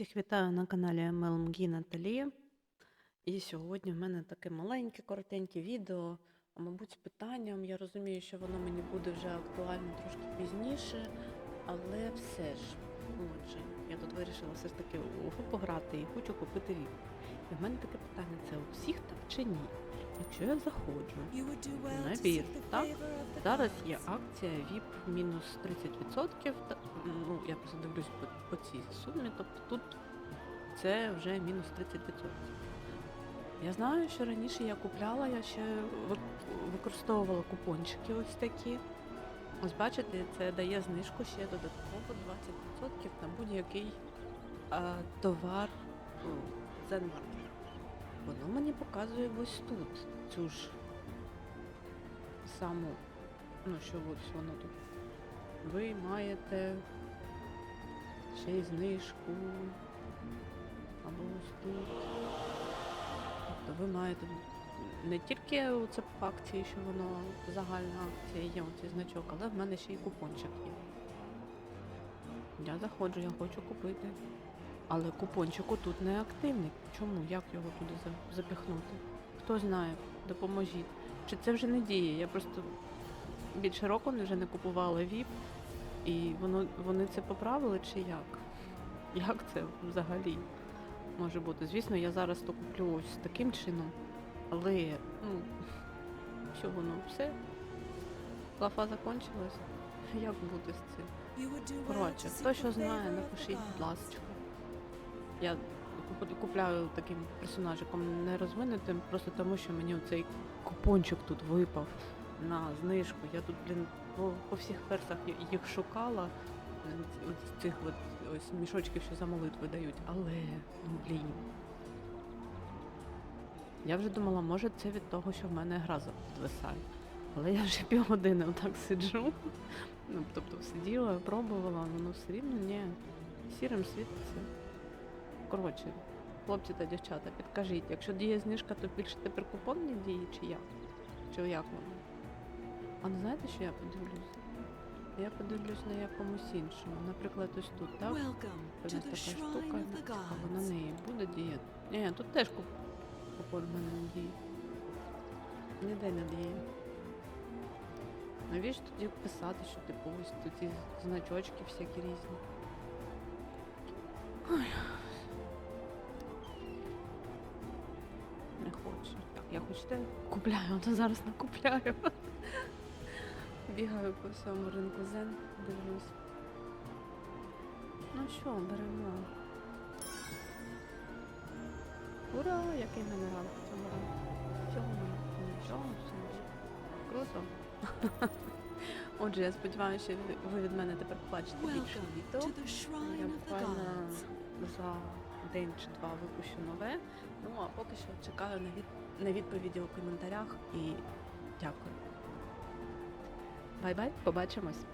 Всіх вітаю на каналі МЛМГ Наталі. І сьогодні в мене таке маленьке, коротеньке відео, а мабуть, з питанням. Я розумію, що воно мені буде вже актуально трошки пізніше, але все ж, отже, я тут вирішила все ж таки пограти і хочу купити віп. І в мене таке питання: це у всіх так чи ні? Якщо я заходжу, На Набір, так? Зараз є акція VIP мінус 30%. та- Ну, я просто дивлюсь по, по цій сумі, тобто тут це вже мінус 30%. Я знаю, що раніше я купляла, я ще використовувала купончики ось такі. Ось бачите, це дає знижку ще додатково 20% на будь-який товар у Zenmarket. Воно мені показує ось тут цю ж саму, ну що ось воно тут. Ви маєте ще й знижку. Або ось тут. Тобто ви маєте не тільки це по акції, що воно загальна акція є оцей значок, але в мене ще й купончик є. Я заходжу, я хочу купити. Але купончик тут не активний. Чому? Як його туди за- запіхнути? Хто знає, допоможіть. Чи це вже не діє? Я просто більше року вже не купувала VIP, і воно, вони це поправили чи як? Як це взагалі може бути? Звісно, я зараз то куплю ось таким чином, але ну, що воно все? Лафа закончилась? Як бути з цим? Коротше, хто що знає, напишіть, будь ласка. Я купляю таким персонажиком нерозвинутим, просто тому що мені оцей купончик тут випав на знижку. Я тут, блін, по, по всіх персах їх шукала. цих от ось мішочків, що за молитви дають. Але, ну блін. Я вже думала, може це від того, що в мене гра підвисає. Але я вже півгодини отак сиджу. Ну, тобто сиділа, пробувала, але ну все рівно ні. Сірим світиться. Коротше, хлопці та дівчата, підкажіть, якщо діє знижка, то більше тепер купон не діє, чи як? Чи як воно? А не знаєте, що я подивлюсь? Я подивлюсь на якомусь іншому. Наприклад, ось тут, так? Ось така штука, або на неї буде діяти. Ні, тут теж куп... купон в мене не діє. Ніде не діє. Навіщо тоді писати, що типу ось тут ці значочки всякі різні? Я хочете купляю, то зараз накупляю. Бігаю по всьому ринку зен, дивлюсь. Ну що, беремо. Ура! Який мінерал цього разу. Цього нічого, все. Круто. Отже, я сподіваюся, що ви- від мене тепер побачите більше відео. Я буквально за день чи два випущу нове. Ну а поки що чекаю на, від... на відповіді у коментарях і дякую. Бай-бай, побачимось!